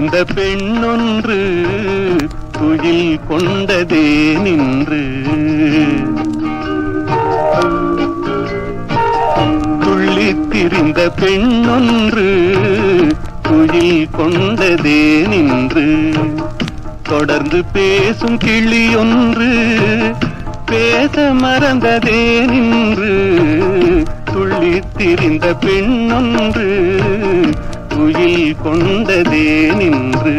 இந்த பெண்ணொன்று துயில் கொண்டதே நின்று. துள்ளித்திரிந்த பெண்ணொன்று துயில் கொண்டதே நின்று. தொடர்ந்து பேசும் கிளி ஒன்று பேச மறந்ததே நின்று. துள்ளித்திரிந்த பெண்ணொன்று துயில் கொண்டதே நின்று.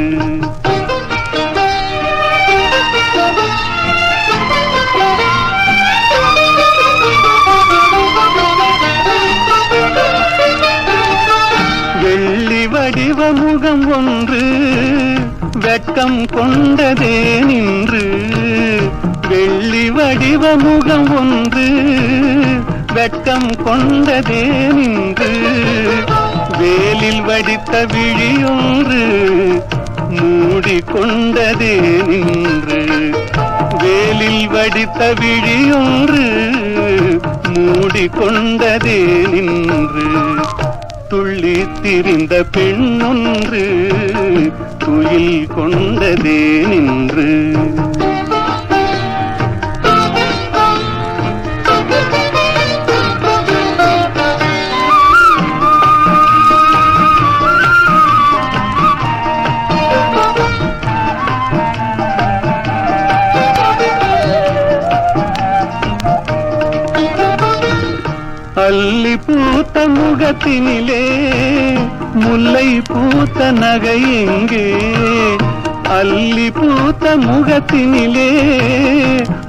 வெள்ளி வடிவ முகம் ஒன்று வெட்கம் கொண்டதே நின்று. வெள்ளி வடிவ முகம் ஒன்று வெட்கம் கொண்டதே நின்று. வேலில் வடித்த விழியொன்று மூடிக்கொண்டதே நின்று. வேலில் வடித்த விழியொன்று மூடிக்கொண்டதே நின்று. துள்ளி திரிந்த பெண்ணொன்று துயில் கொண்டதே நின்று. அள்ளி பூத்த முகத்தினிலே முல்லை பூத்த நகை எங்கே அள்ளி பூத்த முகத்தினிலே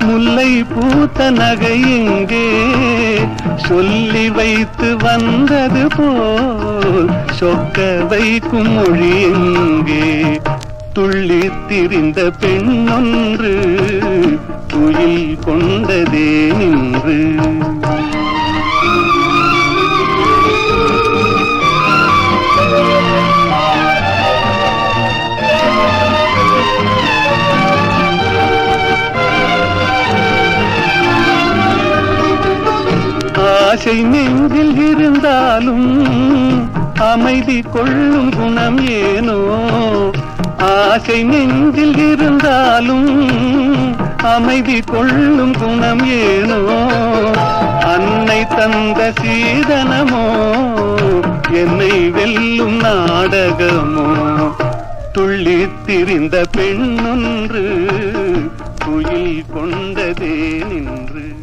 முல்லை பூத்த நகை எங்கே சொல்லி வைத்து வந்தது போல் சொக்க வைக்கும் மொழி எங்கே துள்ளி திரிந்த பெண்ணொன்று துயில் கொண்டதே நின்று. ஆசை நெஞ்சில் இருந்தாலும் அமைதி கொள்ளும் குணம் ஏனோ? ஆசை நெஞ்சில் இருந்தாலும் அமைதி கொள்ளும் குணம் ஏனோ? அன்னை தந்த சீதனமோ? என்னை வெல்லும் நாடகமோ? துள்ளித் திரிந்த பெண்ணொன்று குயில் கொண்டதே நின்று